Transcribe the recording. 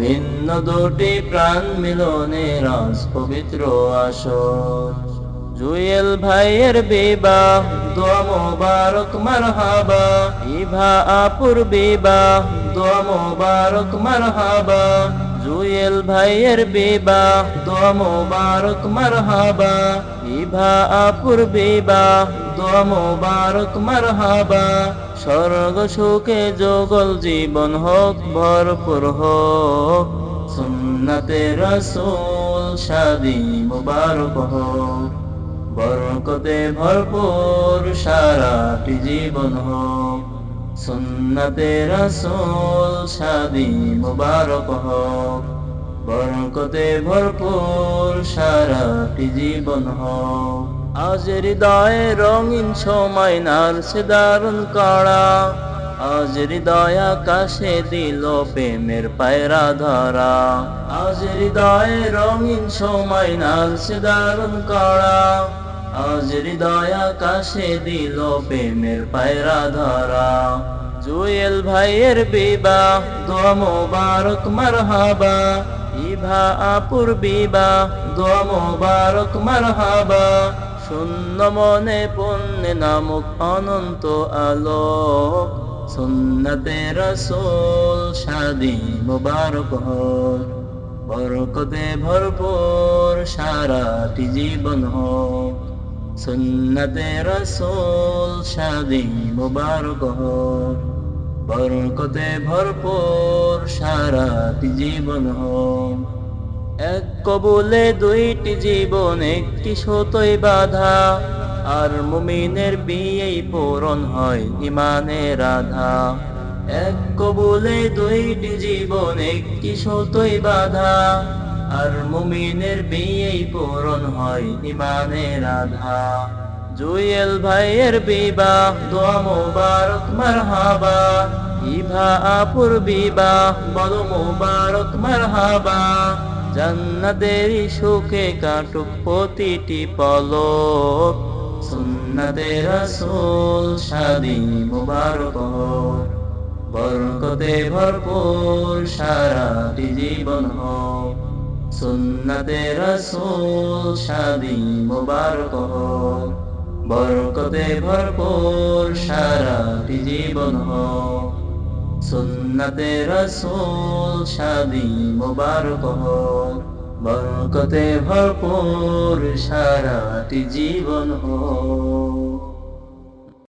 ভিন্ন দুটি প্রাণ মিলনে রস পবিত্র আসর। জুয়েল ভাইয়ের বিবাহ, দোয়া মোবারক, মারহাবা। ইভা আপুর বিবাহ, দোয়া মোবারক, মারহাবা। জুয়েল ভাইয়ের বিবাহ, দোয়া মোবারক, মারহাবা। ইভা আপুর বিবাহ, দোয়া মোবারক, মারহাবা। স্বর্গ সুখে যোগল জীবন হোক, ভরপুর হোক। সুন্নতে রসুল শাদি মুবারক হোক। বরকতে ভরপুর সারাটি জীবন হোক। সুন্নতে রসুল শাদি মুবারক হোক, বরকতে ভরপুর সারাটি জীবন হোক। আজ হৃদয়ে রঙিন সময় নার সে দারুণ কাড়া আজ হৃদয় আকাশে দিল প্রেমের পায়রা ধরা। আজ হৃদয়ে রঙিন সময় নার সে দারুণ কাড়া আজ হৃদয় আকাশে দিল প্রেমের পায়রা ধরা। জুয়েল ভাইয়ের বিবাহ, দোয়া মোবারক, মারহাবা। ইভা আপুর বিবাহ, দোয়া মোবারক, মারহাবা। শূন্য মনে পুণ্যে নামক অনন্ত আলোক সুন্নতে রসুল শাদি মুবারক হোক। বরকতে ভরপুর সারাটি জীবন হোক। সুন্নতে রসুল শাদি মুবারক হোক বরকতে ভরপুর সারাটি জীবন। হোক এক কবুলে দুইটি জীবন, একটি সতই বাধা, আর মুমিনের বিয়েই পূরণ হয় ইমানের রাধা। এক কবুলে দুইটি জীবন, একটি সতই বাধা আর মুমিনের বিয়েই পূরণ হয় ইমানের আধা। জুয়েল ভাইয়ের বিবাহ, দোয়া মোবারক, মারহাবা। ইভা আপুর বিবাহ বড় মোবারক, মারহাবা। জান্নাতের সুখে কাটুক প্রতিটি পলক। সুন্নতে রসুল শাদি মুবারক বরকতে ভরপুর সারাটি জীবন হোক। সুন্নতে রসুল শাদি মুবারক হোক, বরকতে ভরপুর সারাটি জীবন হোক। সুন্নতে রসুল শাদি মুবারক হোক, বরকতে ভরপুর সারাটি জীবন হোক।